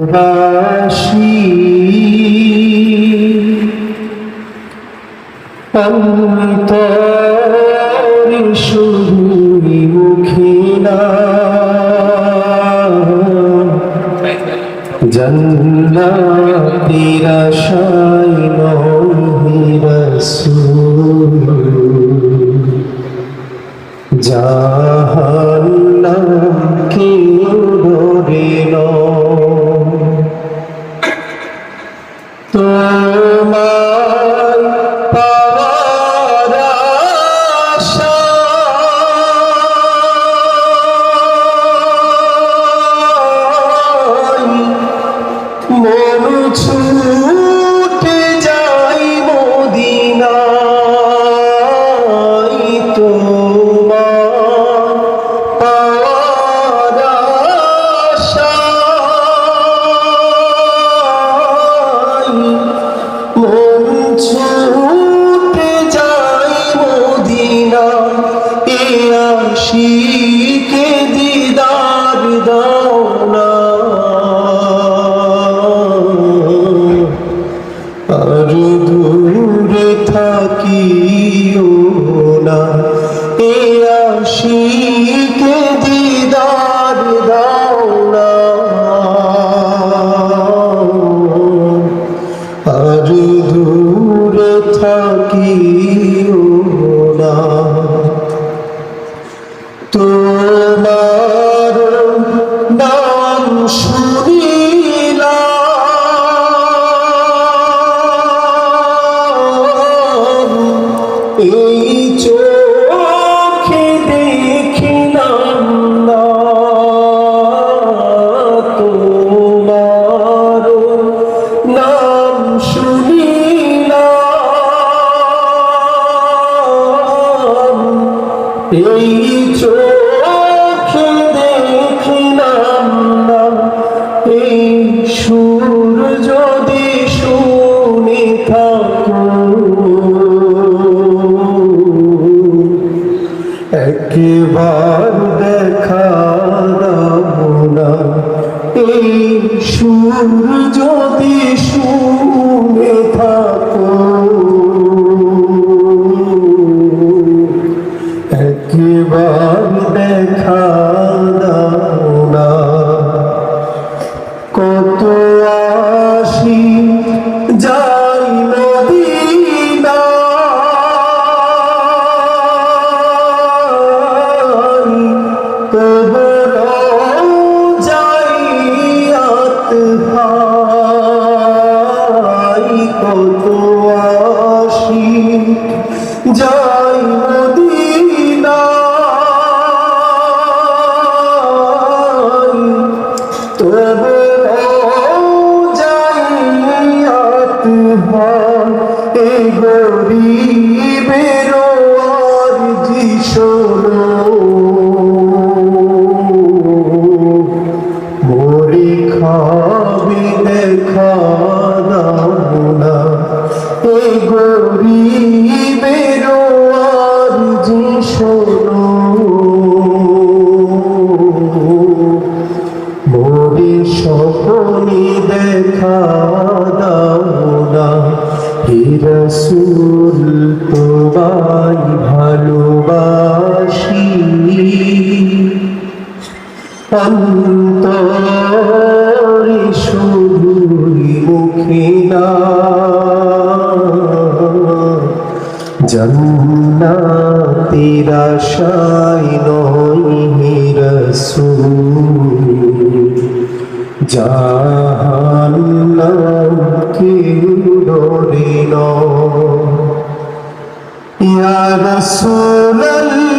বাসি অন্তরে শুধুই মুখে না। জন্নাতের আশিকে এই চোখে দেখিলাম না তোমার নাম শুনিলাম। এই একবার দেখা না এই সুর যদি শুনে থাকো, একবার দেখা না কত আসি যাই মদিনা যাই মদিনা। তবে যাইয়াত এ গরিবের খাবে দেখা দাও না স্বপ্নে দেখা দাও না। হে রসুল, তোমায় ভালোবাসি। অন্তরে শুধুই মুখে না। জন্নাতের আশায় নয় রসুল। জাহান্নাম কি ডরে ইয়া রাসূলুল্লাহ